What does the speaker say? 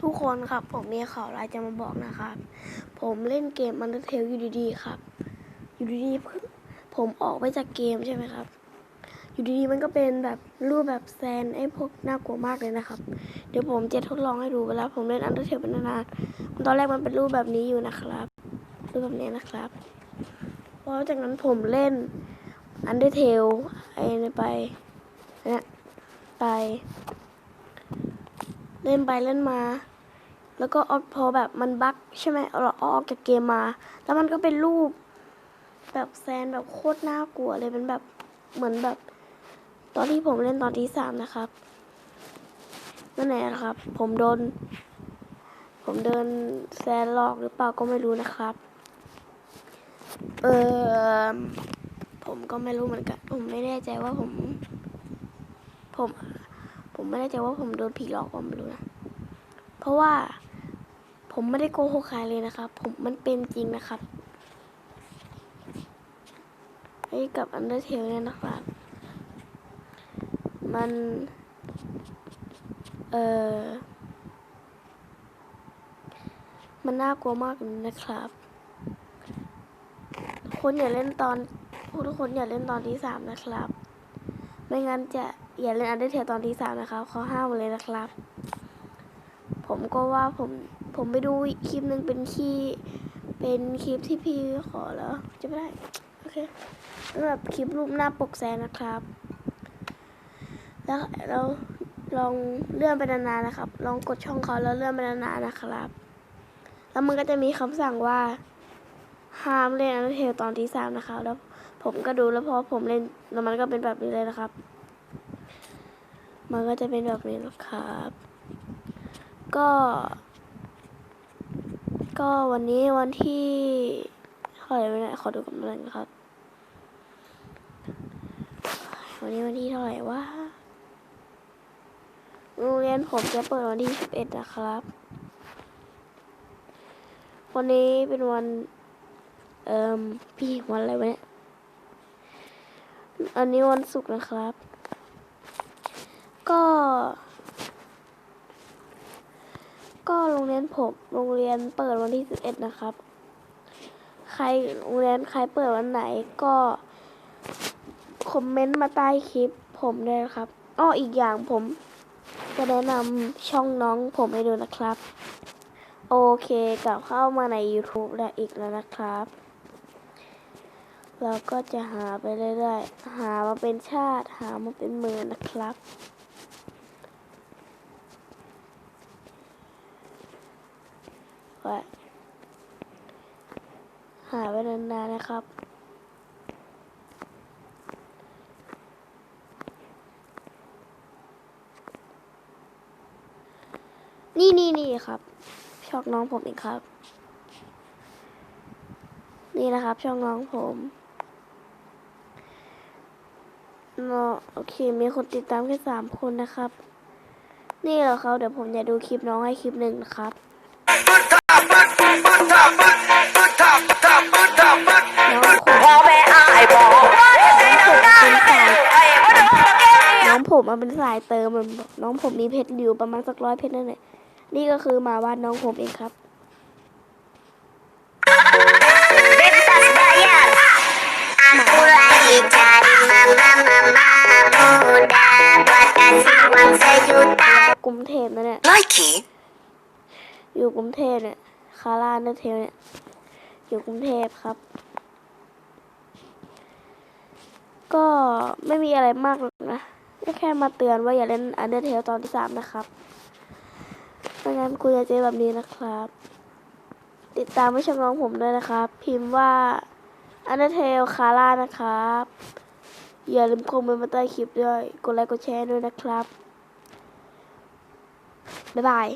ทุกคนครับ ผมมีข่าวรายจะมาบอกนะครับ ผมเล่นเกม Undertale อยู่ดีๆครับ อยู่ดีๆเพิ่งผมออกไปจากเกมใช่ไหมครับ อยู่ดีๆมันก็เป็นแบบรูปแบบแซนไอ้พวกน่ากลัวมากเลยนะครับ เดี๋ยวผมจะทดลองให้ดูเวลาผมเล่น Undertale เป็นนานๆตอนแรกมันเป็นรูปแบบนี้อยู่นะครับรูปแบบนี้นะครับพอจากนั้นผมเล่น Undertale ไอ้ไปนี่ไป เล่นไปเล่นมา แล้วก็ออกพอแบบมันบั๊กใช่ไหมเราออกจากเกมมา แล้วมันก็เป็นรูป แบบแซนแบบโคตรน่ากลัวเลยเป็นแบบเหมือนแบบ ตอนที่ผมเล่นตอนที่สามนะครับนั่นแหละนะครับ ผมโดน ผมเดินแซนหลอกหรือเปล่าก็ไม่รู้นะครับ เออผมก็ไม่รู้เหมือนกัน ผมไม่แน่ใจว่าผม ผม ผมไม่แน่ใจว่าผมโดนผีหลอกก็ไม่รู้นะ เพราะว่าผมไม่ได้โกหกใครเลยนะครับ ผมมันเป็นจริงนะครับไอ้กับ Undertale เนี่ยนะครับ มัน เออมันน่ากลัวมากเลยนะครับ คนอย่าเล่นตอนทุกคนอย่าเล่นตอนที่สามนะครับ ไม่งั้นจะ อย่าเล่น Undertale ตอนที่สามนะครับเขาห้ามเลยนะครับ ผมก็ว่าผมผมไปดูคลิปหนึ่งเป็นที่เป็นคลิปที่พี่ขอแล้วจะไม่ได้ โอเคสำหรับคลิปรูปหน้าปกแซนนะครับ แล้วเราลองเลื่อนไปนานๆนะครับ ลองกดช่องเขาแล้วเลื่อนไปนานๆนะครับ แล้วมันก็จะมีคำสั่งว่าห้ามเล่นอันเทลตอนที่สามนะครับ แล้วผมก็ดูแล้วพอผมเล่นแล้วมันก็เป็นแบบนี้เลยนะครับ มันก็จะเป็นแบบนี้นะครับ ก็ ก็วันนี้วันที่เท่าไหร่ไม่ได้ขอดูกันหน่อยนะครับ วันนี้วันที่เท่าไหร่วะโรงเรียนผมจะเปิดวันที่สิบเอ็ดนะครับ วันนี้เป็นวัน เอ่มพี่วันอะไรวะเนี่ย อันนี้วันศุกร์นะครับ ก็ ก็โรงเรียนผมโรงเรียนเปิดวันที่สิบเอ็ดนะครับ ใครโรงเรียนใครเปิดวันไหนก็คอมเมนต์มาใต้คลิปผมด้วยนะครับอ้ออีกอย่างผมจะแนะนำช่องน้องผมให้ดูนะครับ โอเคกลับเข้ามาใน YouTube แล้วอีกแล้วนะครับ เราก็จะหาไปเรื่อยๆ หามาเป็นชาติหามาเป็นหมื่นนะครับ ว่าหาไว้นานๆนะครับ นี่นี่นี่ครับ ช่องน้องผมเองครับ นี่นะครับ ช่องน้องผมเนาะโอเค มีคนติดตามแค่สามคนนะครับ นี่เหรอเขาเดี๋ยวผมจะดูคลิปน้องให้คลิปหนึ่งนะครับ น้องผมมันเป็นสายเติมมันบอกน้องผมมีเพชรอยู่ประมาณสักร้อยเพชรนั่นแหละนี่ก็คือหมาวาดน้องผมเองครับ Bebas bayar Aku lagi cari mama mama muda Buat kasih uang sejuta กรุงเทพนั่นแหละ Nike อยู่กรุงเทพเนี่ยคาร่าเนอร์เทลเนี่ยอยู่กรุงเทพครับ ก็ไม่มีอะไรมากหรอกนะ ก็แค่มาเตือนว่าอย่าเล่นอันเดอร์เทลตอนที่สามนะครับไม่งั้นคุณจะเจอแบบนี้นะครับ ติดตามไม่ช่องน้องผมด้วยนะครับ พิมพ์ว่าอันเดอร์เทลคาร่านะครับ อย่าลืมคอมเมนต์มาใต้คลิปด้วย กดไลค์กดแชร์ด้วยนะครับ บ๊ายบาย